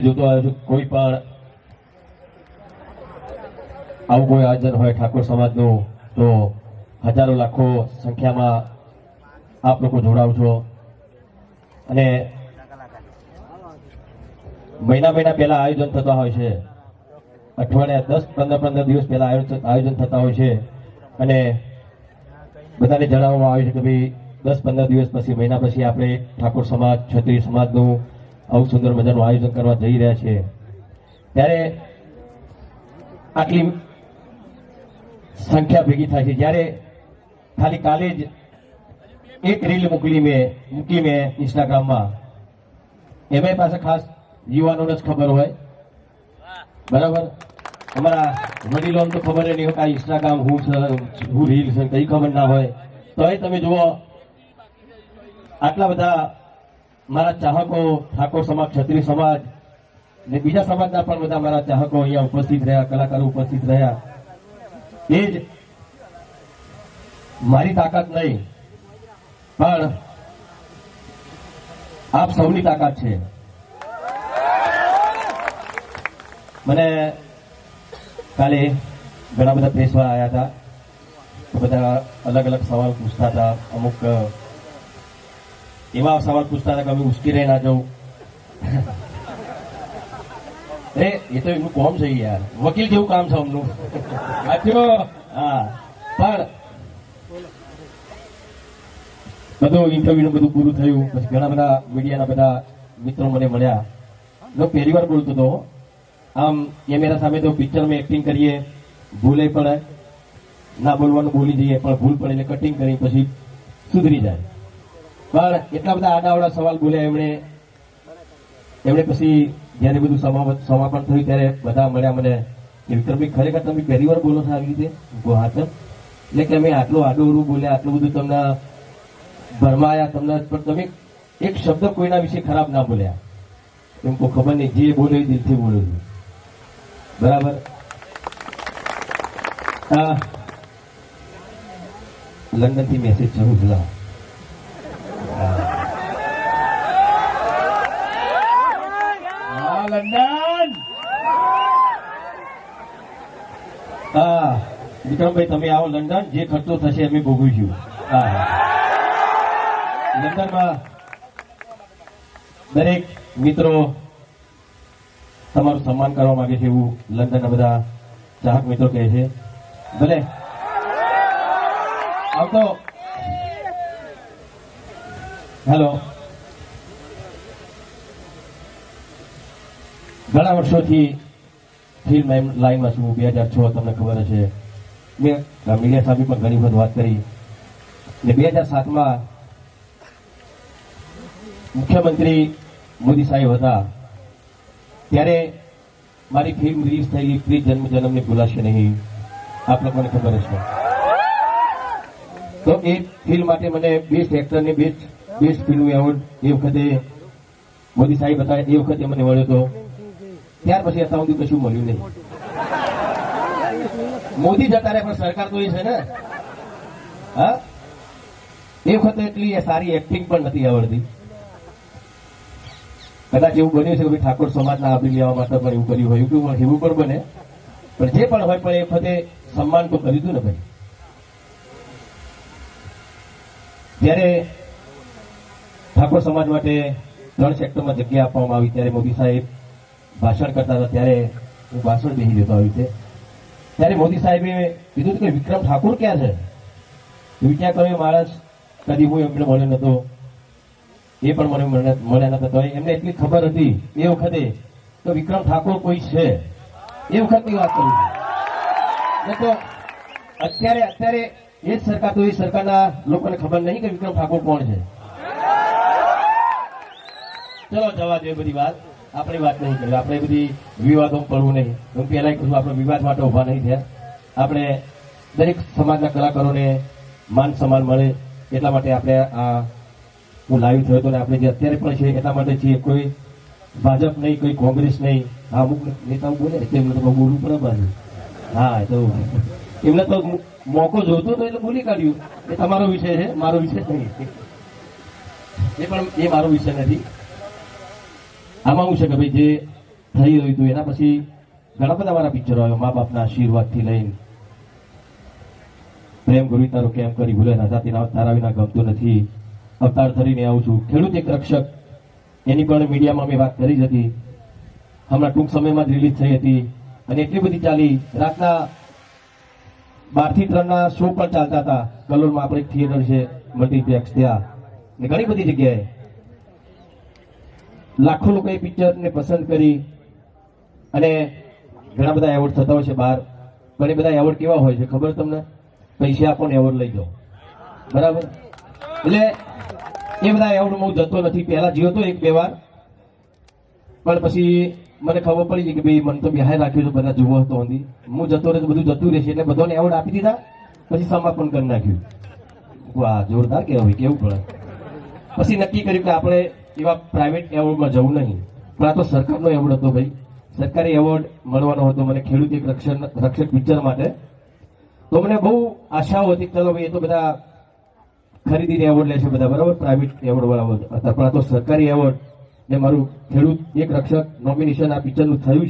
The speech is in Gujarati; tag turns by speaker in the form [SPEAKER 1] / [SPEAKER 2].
[SPEAKER 1] કોઈ પણ આવું કોઈ આયોજન હોય ઠાકોર સમાજનું, તો હજારો લાખો સંખ્યામાં આપ લોકો જોડાવ છો અને મહિના મહિના પહેલા આયોજન થતા હોય છે. અઠવાડિયા દસ, પંદર પંદર દિવસ પહેલા આયોજન આયોજન થતા હોય છે. અને બધાને જણાવવામાં આવે છે કે ભાઈ દસ, પંદર દિવસ પછી, મહિના પછી આપણે ઠાકોર સમાજ, ક્ષત્રિય સમાજનું આવું સુંદર મજાનું આયોજન કરવા જઈ રહ્યા છે. ત્યારે આટલી સંખ્યા ભેગી થાય છે. જ્યારે ખાલી કાલે જ એક રીલ મોકલી મેં, મૂકી મેં ઇન્સ્ટાગ્રામમાં. એમાં પાસે ખાસ યુવાનોને જ ખબર હોય. બરાબર? અમારા વડીલોને તો ખબર નહીં હોય ઇન્સ્ટાગ્રામ હું હું રીલ છે કઈ ખબર ના હોય. તોય તમે જુઓ, આટલા બધા મારા ચાહકો, ઠાકોર સમાજ, ક્ષત્રિય સમાજ ને બીજા સમાજના પણ બધા મારા ચાહકો અહીંયા ઉપસ્થિત રહ્યા, કલાકારો ઉપસ્થિત રહ્યા. એ જ મારી તાકાત નહીં, પણ આપ સૌની તાકાત છે. મને કાલે ઘણા બધા પ્રેસવાળા આવ્યા હતા. બધા અલગ અલગ સવાલ પૂછતા હતા, અમુક એવા સવાલ પૂછતા હતા કે અમે ઉશ્કેરાઈ ના જવું. અરે એ તો એમનું કોમ છે યાર. વકીલ જેવું કામ છે અમનું. હા. પણ બધું ઇન્ટરવ્યુ બધું પૂરું થયું. પછી ઘણા બધા મીડિયાના બધા મિત્રો મને મળ્યા. હું પહેલી વાર બોલતો હતો. આમ એ મેરા સામે તો પિક્ચરમાં એક્ટિંગ કરીએ. ભૂલે પડે ના બોલવાનું બોલી જઈએ પણ ભૂલ પડે એટલે કટિંગ કરી પછી સુધરી જાય. પણ એટલા બધા આડાવડા સવાલ બોલ્યા એમણે. એમણે પછી જ્યારે બધું સમાપન થયું ત્યારે બધા મળ્યા મને કે વિક્રમભાઈ ખરેખર તમે પહેલી વાર બોલો છો આવી રીતે? હું એટલે કે અમે આટલું આડું બોલ્યા, આટલું બધું તમને ભરમાયા તમને, પણ તમે એક શબ્દ કોઈના વિશે ખરાબ ના બોલ્યા. એમ કોઈ ખબર નહીં, જે બોલે એ દિલથી બોલો છો. બરાબર? લંડનથી મેસેજ જરૂર થયા હા હા વિક્રમભાઈ, તમે આવો લંડન. જે ખર્ચો થશે અમે ભોગવીશું. લંડનમાં દરેક મિત્રો તમારું સન્માન કરવા માંગે છે એવું લંડનના બધા ચાહક મિત્રો કહે છે. ભલે. આવતો. હેલો ઘણા વર્ષોથી ફિલ્મ લાઈનમાં છું. બે હજાર છ તમને ખબર હશે. મેં મીડિયા સામે પણ ઘણી વખત વાત કરી. ને બે હજાર સાતમાં મુખ્યમંત્રી મોદી સાહેબ હતા. ત્યારે મારી ફિલ્મ રિલીઝ થયેલી પ્રીત જન્મ જન્મને ભૂલાશે નહીં. આપ લોકોને ખબર હશે. તો એ ફિલ્મ માટે મને બેસ્ટ એક્ટરને બેસ્ટ બેસ્ટ ફિલ્મ એવોર્ડ એ વખતે મોદી સાહેબ હતા એ વખતે મને મળ્યો હતો. ત્યાર પછી અત્યાર સુધી કશું મળ્યું નહીં. મોદી જતા રહે પણ સરકાર તો એ છે ને. હા? એ વખતે એટલી સારી એક્ટિંગ પણ નથી આવડતી. કદાચ એવું બન્યું છે કે ઠાકોર સમાજના આપી લેવા માટે પણ એવું કર્યું હોય, એવું એવું પણ બને. પણ જે પણ હોય, પણ એ વખતે સન્માન તો કર્યું હતું ને ભાઈ. જ્યારે ઠાકોર સમાજ માટે ત્રણ સેક્ટરમાં જગ્યા આપવામાં આવી, ત્યારે મોદી સાહેબ ભાષણ કરતા હતા, ત્યારે હું ભાષણ બેસી દેતો આવી છે ત્યારે મોદી સાહેબે કીધું કે વિક્રમ ઠાકોર ક્યાં છે? વિચાર કર્યો માણસ કદી હું એમને મળ્યો નતો એ પણ મને મળ્યા નતા તો એમને એટલી ખબર હતી એ વખતે, તો વિક્રમ ઠાકોર કોઈ છે? એ વખતની વાત કરું છું. તો અત્યારે અત્યારે એ જ સરકાર, તો એ સરકારના લોકોને ખબર નહીં કે વિક્રમ ઠાકોર કોણ છે. ચલો, જવા દે બધી વાત. આપણે વાત નહીં કરવી આપણે બધી વિવાદો પડવું નહીં. હું પહેલાં કહું આપણે વિવાદ માટે ઊભા નહીં થયા. આપણે દરેક સમાજના કલાકારોને માન સન્માન મળે એટલા માટે આપણે આ હું લાવી થયો હતો ને આપણે જે અત્યારે પણ છે એટલા માટે છીએ. કોઈ ભાજપ નહીં, કોઈ કોંગ્રેસ નહીં. આ અમુક નેતાઓ બોલે તેમને તો બોલવું પડે બાજુ. હા તો એમને તો મોકો જોતો તો એટલે બોલી કાઢ્યું. એ તમારો વિષય છે, મારો વિષય નહીં. એ પણ એ મારો વિષય નથી. આમાં હું છે કે ભાઈ જે થઈ રહ્યું હતું એના પછી ઘણા બધા મારા પિક્ચરો આવ્યા, મા બાપના આશીર્વાદથી લઈને. પ્રેમ ગુરુ તારો કેમ કરી ભૂલે રાજા તેના તારા વિના ગમતું નથી. અવતાર ધરીને આવું છું. ખેડૂત એક રક્ષક. એની પણ મીડિયામાં મેં વાત કરી જ હતી. હમણાં ટૂંક સમયમાં જ રિલીઝ થઈ હતી અને એટલી બધી ચાલી. રાતના બારથી ત્રણ ના શો પણ ચાલતા હતા. કલોલમાં આપણે એક થિયેટર છે મલ્ટીપ્લેક્સ ત્યાં. ને ઘણી બધી જગ્યાએ લાખો લોકોએ પિક્ચરને પસંદ કરી અને ઘણા બધા એવોર્ડ થતા હોય છે બહાર. પણ એ બધા એવોર્ડ કેવા હોય છે ખબર તમને? પૈસા આપો ને એવોર્ડ લઈ જાઓ. બરાબર? એટલે એ બધા એવોર્ડ હું જતો નથી. પહેલા જીવો તો એક બે વાર. પણ પછી મને ખબર પડી કે ભાઈ, મને તો બિહાર રાખ્યું તો બધા જુઓ હતી હું જતો રહે બધું જતું રહેશે. એટલે બધાને એવોર્ડ આપી દીધા, પછી સમાપન કરી નાખ્યું. વાહ, જોરદાર કહેવાય, કેવું પડે. પછી નક્કી કર્યું કે આપણે એવા પ્રાઇવેટ એવોર્ડમાં જવું નહીં. પણ આ તો સરકારનો એવોર્ડ હતો ભાઈ. સરકારી એવોર્ડ મળવાનો હતો મને ખેડૂત એક રક્ષણ, રક્ષક પિક્ચર માટે. તો મને બહુ આશાઓ હતી ચલો ભાઈ એ તો બધા ખરીદીને એવોર્ડ લે છે બધા, બરાબર? પ્રાઇવેટ એવોર્ડ વાળા હતા. પણ આ તો સરકારી એવોર્ડ ને મારું ખેડૂત એક રક્ષક નોમિનેશન આ પિક્ચરનું થયું છે